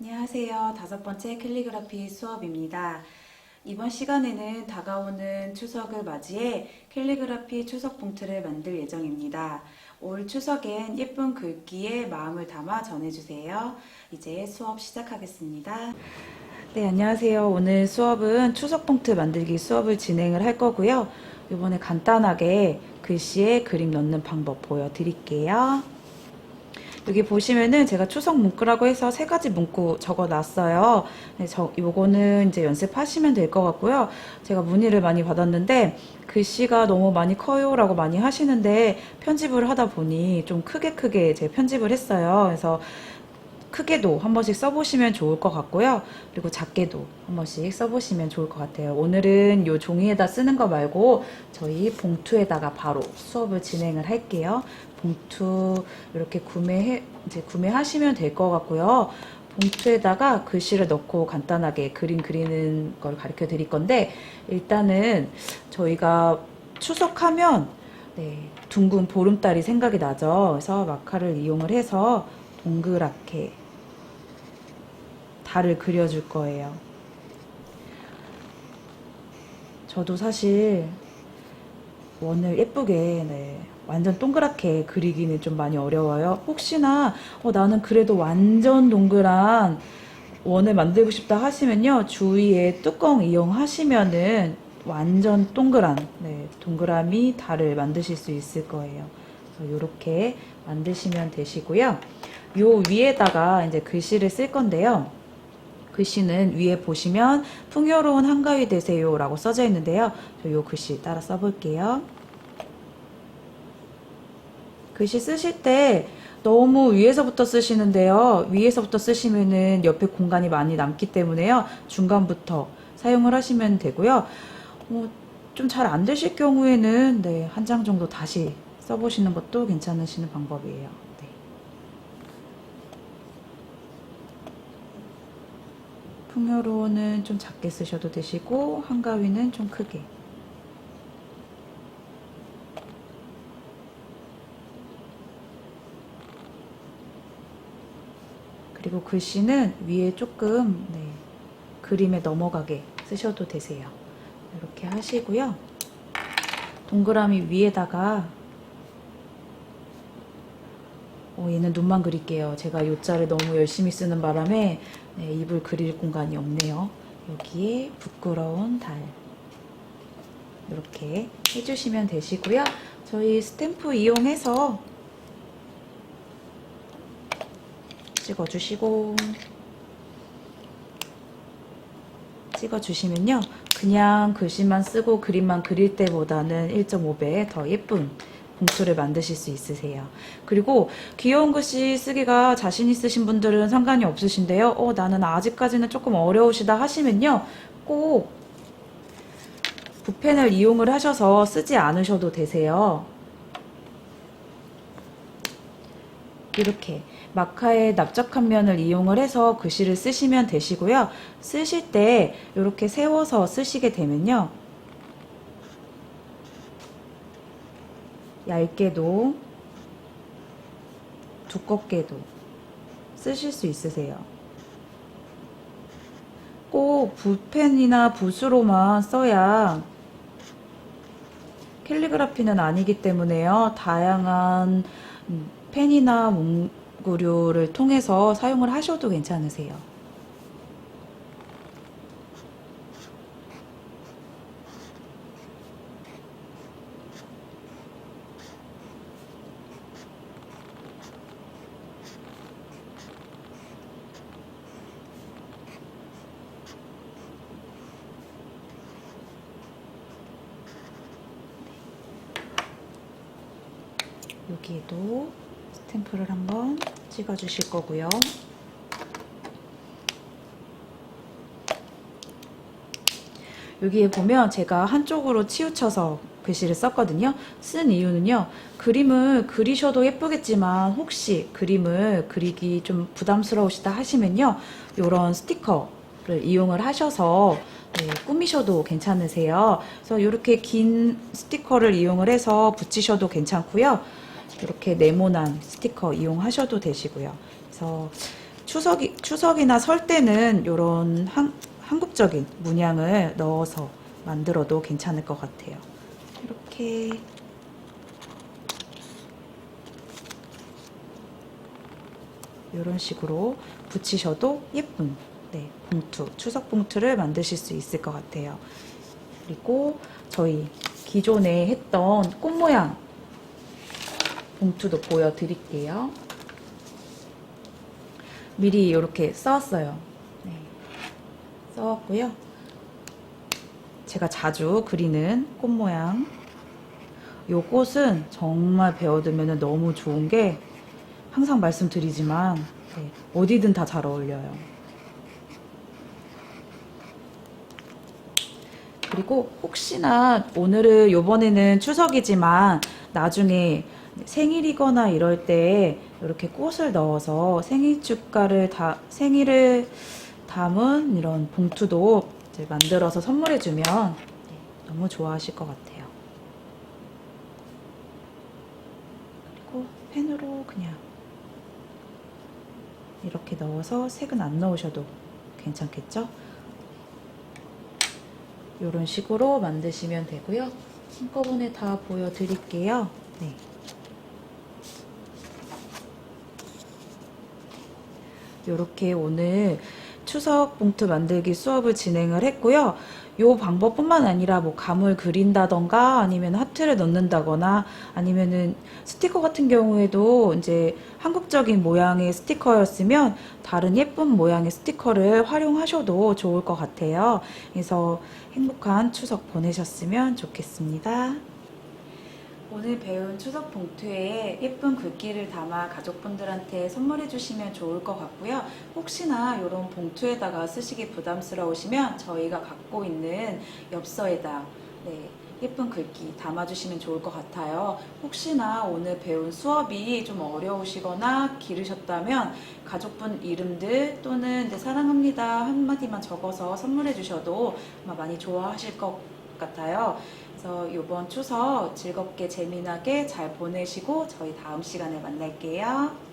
안녕하세요. 다섯 번째 캘리그라피 수업입니다. 이번 시간에는 다가오는 추석을 맞이해 캘리그라피 추석 봉투를 만들 예정입니다. 올 추석엔 예쁜 글귀에 마음을 담아 전해주세요. 이제 수업 시작하겠습니다. 네, 안녕하세요. 오늘 수업은 추석 봉투 만들기 수업을 진행을 할 거고요. 이번에 간단하게 글씨에 그림 넣는 방법 보여드릴게요. 여기 보시면은 제가 추석 문구라고 해서 세 가지 문구 적어 놨어요. 네, 저, 요거는 이제 연습하시면 될 것 같고요. 제가 문의를 많이 받았는데, 글씨가 너무 많이 커요 라고 많이 하시는데, 편집을 하다 보니 좀 크게 크게 제 편집을 했어요. 그래서 크게도 한 번씩 써보시면 좋을 것 같고요. 그리고 작게도 한 번씩 써보시면 좋을 것 같아요. 오늘은 요 종이에다 쓰는 거 말고 저희 봉투에다가 바로 수업을 진행을 할게요. 봉투 이렇게 구매해 이제 구매하시면 될 것 같고요. 봉투에다가 글씨를 넣고 간단하게 그림 그리는 걸 가르쳐 드릴 건데 일단은 저희가 추석하면 네, 둥근 보름달이 생각이 나죠. 그래서 마카를 이용을 해서 동그랗게 달을 그려줄 거예요. 저도 사실 원을 예쁘게 네, 완전 동그랗게 그리기는 좀 많이 어려워요. 혹시나 어, 나는 그래도 완전 동그란 원을 만들고 싶다 하시면요. 주위에 뚜껑 이용하시면은 완전 동그란 네, 동그라미 달을 만드실 수 있을 거예요. 그래서 이렇게 만드시면 되시고요. 요 위에다가 이제 글씨를 쓸 건데요. 글씨는 위에 보시면 풍요로운 한가위 되세요 라고 써져 있는데요. 저 요 글씨 따라 써볼게요. 글씨 쓰실 때 너무 위에서부터 쓰시는데요. 위에서부터 쓰시면은 옆에 공간이 많이 남기 때문에요. 중간부터 사용을 하시면 되고요. 뭐좀잘 안 되실 경우에는 네, 한 장 정도 다시 써보시는 것도 괜찮으시는 방법이에요. 네. 풍요로운은 좀 작게 쓰셔도 되시고 한가위는 좀 크게. 그리고 글씨는 위에 조금 네, 그림에 넘어가게 쓰셔도 되세요. 이렇게 하시고요. 동그라미 위에다가 어, 얘는 눈만 그릴게요. 제가 요자를 너무 열심히 쓰는 바람에 네, 입을 그릴 공간이 없네요. 여기에 부끄러운 달 이렇게 해주시면 되시고요. 저희 스탬프 이용해서 찍어주시고 찍어주시면요. 그냥 글씨만 쓰고 그림만 그릴 때보다는 1.5배 더 예쁜 봉투를 만드실 수 있으세요. 그리고 귀여운 글씨 쓰기가 자신 있으신 분들은 상관이 없으신데요. 어, 나는 아직까지는 조금 어려우시다 하시면요. 꼭 붓펜을 이용을 하셔서 쓰지 않으셔도 되세요. 이렇게 마카의 납작한 면을 이용을 해서 글씨를 쓰시면 되시고요. 쓰실 때 이렇게 세워서 쓰시게 되면요. 얇게도 두껍게도 쓰실 수 있으세요. 꼭 붓펜이나 붓으로만 써야 캘리그라피는 아니기 때문에요. 다양한 음, 펜이나 문구류를 통해서 사용을 하셔도 괜찮으세요. 여기에도 스탬프를 한번 찍어 주실 거고요. 여기에 보면 제가 한쪽으로 치우쳐서 글씨를 썼거든요. 쓴 이유는요. 그림을 그리셔도 예쁘겠지만 혹시 그림을 그리기 좀 부담스러우시다 하시면요. 이런 스티커를 이용을 하셔서 네, 꾸미셔도 괜찮으세요. 그래서 이렇게 긴 스티커를 이용을 해서 붙이셔도 괜찮고요. 이렇게 네모난 스티커 이용하셔도 되시고요. 그래서 추석이, 추석이나 설 때는 이런 한, 한국적인 문양을 넣어서 만들어도 괜찮을 것 같아요. 이렇게 이런 식으로 붙이셔도 예쁜 네, 봉투, 추석 봉투를 만드실 수 있을 것 같아요. 그리고 저희 기존에 했던 꽃 모양 봉투도 보여드릴게요. 미리 이렇게 써왔어요. 네. 써왔고요. 제가 자주 그리는 꽃 모양. 요 꽃은 정말 배워두면 너무 좋은 게 항상 말씀드리지만 네, 어디든 다 잘 어울려요. 그리고 혹시나 오늘은 요번에는 추석이지만 나중에 생일이거나 이럴 때 이렇게 꽃을 넣어서 생일 축가를 다 생일을 담은 이런 봉투도 이제 만들어서 선물해 주면 네, 너무 좋아하실 것 같아요. 그리고 펜으로 그냥 이렇게 넣어서 색은 안 넣으셔도 괜찮겠죠? 이런 식으로 만드시면 되고요. 한꺼번에 다 보여드릴게요. 네. 이렇게 오늘 추석 봉투 만들기 수업을 진행을 했고요. 요 방법뿐만 아니라 뭐 감을 그린다던가 아니면 하트를 넣는다거나 아니면은 스티커 같은 경우에도 이제 한국적인 모양의 스티커였으면 다른 예쁜 모양의 스티커를 활용하셔도 좋을 것 같아요. 그래서 행복한 추석 보내셨으면 좋겠습니다. 오늘 배운 추석 봉투에 예쁜 글귀를 담아 가족분들한테 선물해 주시면 좋을 것 같고요. 혹시나 이런 봉투에다가 쓰시기 부담스러우시면 저희가 갖고 있는 엽서에다 네, 예쁜 글귀 담아주시면 좋을 것 같아요. 혹시나 오늘 배운 수업이 좀 어려우시거나 길으셨다면 가족분 이름들 또는 이제 사랑합니다 한마디만 적어서 선물해 주셔도 아마 많이 좋아하실 것 같아요. 그래서 이번 추석 즐겁게 재미나게 잘 보내시고 저희 다음 시간에 만날게요.